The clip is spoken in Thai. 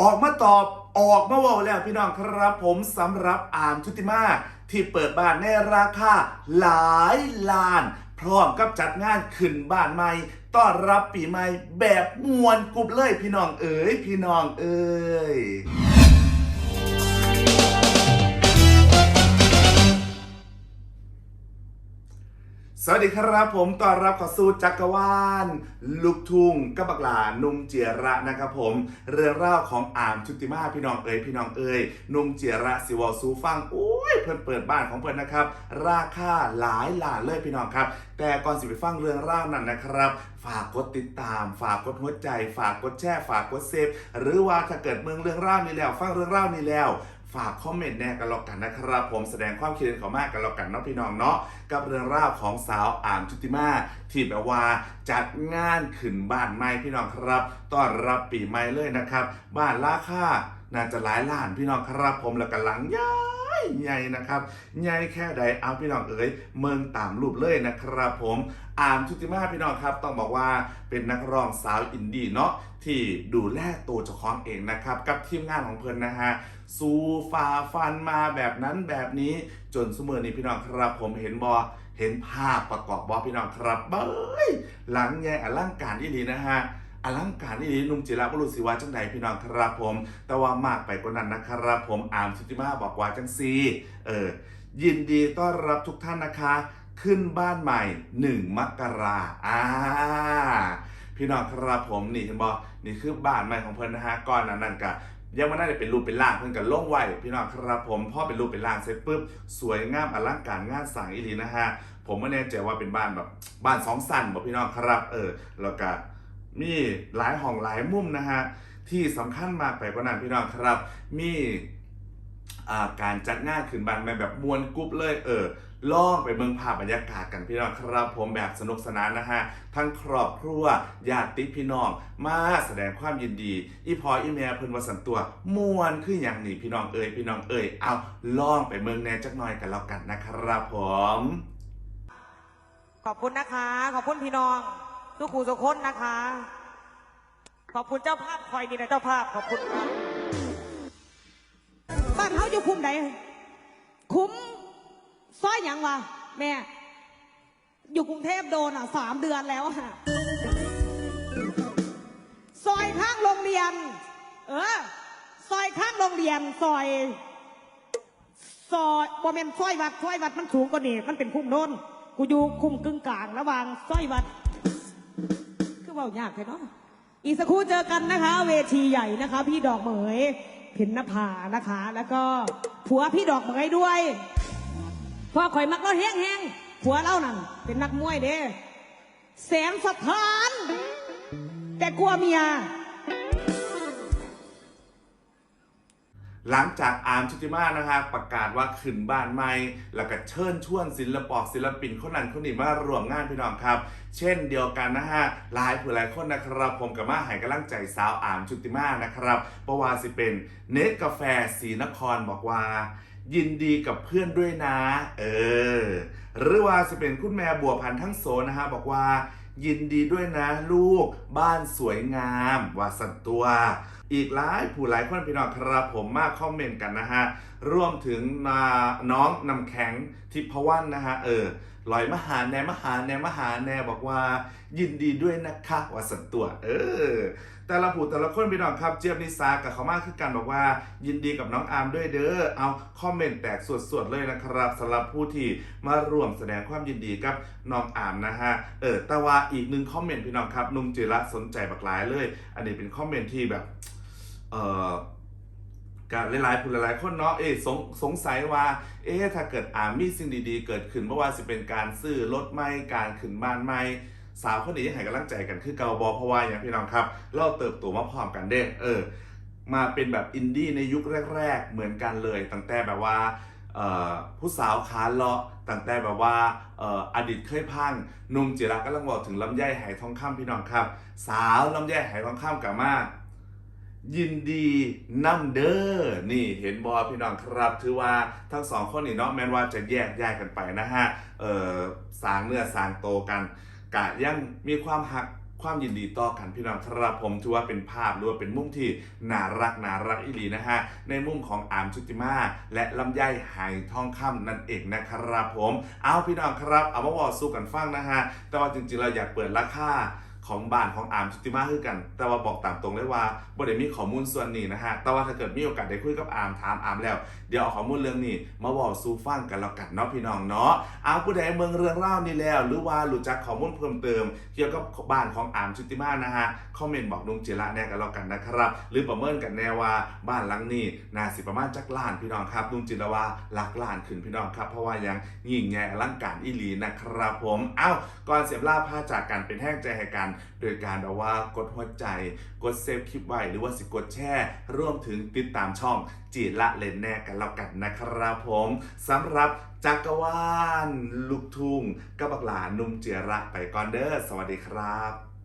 ออกมาตอบออกมาว่าแล้วพี่น้องครับผมสำหรับอามชุติมาที่เปิดบ้านในราคาหลายล้าน พร้อมกับจัดงานขึ้นบ้านใหม่ต้อนรับปีใหม่แบบมวนกรุบเลยพี่น้องเอ๋ยพี่น้องเอ๋ย สวัสดีครับผมต้อนรับเข้าสู่จักรวาลลูกทุ่งกับบักหลานุ่งเจียระนะครับผม เรื่องเล่าวของอามชุติมาพี่น้องเอ๋ยพี่น้องเอ๋ยนุ่งเจียระสิวอซูฟังโอ้ยเพิ่อนเปิดบ้านของเพิ่อนนะครับ ราคาหลายล้านเลยพี่น้องครับ แต่ก่อนสิไปฟังเรื่องเล่าวนั้นนะครับ ฝากกดติดตาม ฝากกดหัวใจ ฝากกดแชร์ฝากกดเซฟหรือว่าถ้าเกิดเมืองเรื่องเล่าวนี้แล้ว ฟังเรื่องเล่าวนี้แล้ว ฝากคอมเมนต์แน่กันแล้วกันนะครับ ผมแสดงความคิดเห็นเขามากกันแล้วกันเนาะพี่น้องเนาะกับเรื่องราวของสาวอามชุติมาที่แบบว่าจัดงานขึ้นบ้านใหม่พี่น้องครับต้อนรับปีใหม่เลยนะครับ บ้านราคาน่าจะหลายล้านพี่น้องครับผมแล้วก็หลังยา ใหญ่นะครับใหญ่แค่ใดเอาพี่น้องเอ๋ยเมืองตามรูปเลยนะครับผมอามชุติมาพี่น้องครับ ต้องบอกว่าเป็นนักร้องสาวอินดี้เนาะที่ดูแลตัวเจ้าของเองนะครับ กับทีมงานของเพิ่นนะฮะสู้ฝ่าฟันมาแบบนั้นแบบนี้จนสมือนี้พี่น้องครับ ผมเห็นบอเห็นภาพประกอบบอพี่น้องครับเบ้ยหลังแย่อลังการที่ดีนะฮะ อลังการที่ดีนุ่มจิระบุรุษศิวะจังใดพี่น้องครับผม แต่ว่ามากไปกว่านั้นนะครับผมอามสุติมาบอกว่าจังซีเออยินดีต้อนรับทุกท่านนะคะ ขึ้นบ้านใหม่1มกราอ่าพี่น้องครับผมนี่เห็นบอนี่คือบ้านใหม่ของเพิ่นนะฮะก่อนนั้นนั่นกะยังไม่ได้เป็นรูปเป็นร่างเพิ่นกันล่งไว้พี่น้องครับผมพ่อเป็นรูปเป็นร่างเสร็จปุ๊บสวยงามอลังการงานสร้างอีหลีนะฮะผมไม่แน่ใจว่าเป็นบ้านแบบบ้านสองสันบอกพี่น้องครับเออแล้วก็ มีหลายห้องหลายมุมนะฮะที่สำคัญมากไปกว่านั้นพี่น้องครับ มีการจัดงานขึ้นบ้านม่แบบมวลกรุ๊ปเลยเออล่องไปเมืองภาพบรรยากาศกันพี่น้องครับผมแบบสนุกสนานนะฮะทั้งครอบครัวญาติพี่น้อง มาแสดงความยินดี อีพออีเมียเพิ่นวาสันตัวมวนคืออย่างนี้พี่น้องเอ่ยพี่น้องเอ่ยเอาล่องไปเมืองแหน่จักหน่อยกันแล้วกันนะครับผม ขอบคุณนะคะ ขอบคุณพี่น้อง ทุกครูทุคนนะคะ ขอบคุณเจ้าภาพคอยนี่นะเจ้าภาพขอบคุณ บ้านเขาอยู่คุ้มไหนคุ้มซอยหยังวะแม่ อยู่กรุงเทพโดนอะสามเดือนแล้วอะซอยข้างโรงเรียน เออ ซอยข้างโรงเรียน ซอย ซอยบอมเมนซอยวัด ซอยวัดมันสูงกว่านี่ มันเป็นคุ้มโน้น กูอยู่คุ้มกึ่งกลางระหว่างซอยวัด เว่ายากเลยเนาะอีกสักครู่เจอกันนะคะ เวทีใหญ่นะคะ พี่ดอกเหมยเพ็ญนภานะคะ แล้วก็ผัวพี่ดอกเหมยด้วยพ่อข่อยมักเราแห้งๆผัวเล่านั่นเป็นนักมวยเด้แสงสะท้านแต่กลัวเมีย หลังจากอาร์มชุติมานะฮะประกาศว่าขึ้นบ้านใหม่ แล้วก็เชิญชวนศิลปอกศิลปินคนนั้นคนนี้มารวมงานพี่น้องครับ เช่นเดียวกันนะฮะหลายผู้หลายคนนะครับ ผมกับมาให้กำลังใจสาวอาร์มชุติมานะครับเพระว่าสิเป็นเนตกาแฟสีนครบอกว่า ยินดีกับเพื่อนด้วยนะ เออ หรือว่าจะเป็นคุณแม่บัวพันธ์ทั้งโสนะฮะบอกว่า ยินดีด้วยนะลูกบ้านสวยงามว่าสันตัว อีกหลายผู้หลายคนพี่น้องครับผมมาคอมเมนต์กันนะฮะรวมถึงนาน้องนำแข็งทิพวรรณนะฮะเออลอยมหาแนมหาแนมหาแนบอกว่า ยินดีด้วยนะคะว่าสันตัวเออ แต่ละผู้แต่ละคนพี่น้องครับเจี๊ยบนิสากับเขามากคือกันบอกว่า ยินดีกับน้องอาร์มด้วยเด้อเอาคอมเมนต์แตกสวดๆเลยนะครับสำหรับผู้ที่มาร่วมแสดงความยินดีกับน้องอาร์มนะฮะเออแต่ว่าอีกหนึ่งคอมเมนต์พี่น้องครับนุ่มจิระสนใจบักหลายเลย อันนี้เป็นคอมเมนต์ที่แบบ เออการหลายๆผู้หลายๆคนเนาะเอ๊ะสงสงสัยว่า เอ๊ะถ้าเกิดอามีสิ่งดีๆ เกิดขึ้นไม่ว่าจะเป็นการซื้อรถไม่การขึ้นบ้านไม่สาวคนนี้ยังให้กำลังใจกันคือเกาบอเพราะว่าอย่างพี่น้องครับ เราเติบโตมาพร้อมกันเด้เออ มาเป็นแบบอินดี้ในยุคแรก ๆ เหมือนกันเลย ตั้งแต่แบบว่าผู้สาวขาเลาะตั้งแต่แบบว่าเอ่อดีตเคยพังนุ่มจิรักก็ลังบอกถึงลำไยไหทองคำพี่น้องครับ สาวลำไยไหทองคำกับมา ยินดีนำเด้อนี่เห็นบอพี่น้องครับ ถือว่าทั้งสองคนนี่เนาะแม้ว่าจะแยกย้ายกันไปนะฮะเออสางเนื้อสางโตกันกะยังมีความหักความยินดีต่อกันพี่น้องครับผมถือว่าเป็นภาพหรือว่าเป็นมุมที่น่ารักน่ารักอีหลีนะฮะในมุมของอามชุติมาและลำไยไหทองคำนั่นเองนะครับผม เอาพี่น้องครับเอามาวอสู้กันฟังนะฮะแต่ว่าจริงๆเราอยากเปิดราคา ของบ้านของอาร์มชุติมาคือกัน แต่ว่าบอกตามตรงเลยว่าบ่ได้มีข้อมูลส่วนนี้นะฮะ แต่ว่าถ้าเกิดมีโอกาสได้คุยกับอาร์มถามอาร์มแล้ว เดี๋ยวเอาข้อมูลเรื่องนี้มาบอกสู่ฟังกันแล้วกันเนาะพี่น้องเนาะอามผู้ใดเมืองเรื่องเล่านี้แล้ว หรือว่ารู้จักข้อมูลเพิ่มเติม เกี่ยวกับบ้านของอาร์มชุติมานะฮะ คอมเมนต์บอกลุงจิระแน่กันแล้วกันนะครับ หรือประเมินกันแน่ว่าบ้านหลังนี้น่าสิประมาณจักล้านพี่น้องครับลุงจิระว่าหลักล้านขึ้นพี่น้องครับเพราะว่ายังยิ่งใหญ่อลังการอีหลีนะครับผม เอ้าก่อนเสียบลาผ้าจากกันเป็นแห้งใจให้กันโดยการเอาว่ากดหัวใจ กดเซฟคลิปไว้ หรือว่าสิกดแชร์ร่วมถึงติดตามช่องจีละเลนแน่กันแล้วกันนะครับผมสำหรับจักรวาลลูกทุ่งกับบักหลานุ่มเจียระไปก่อนเด้อสวัสดีครับ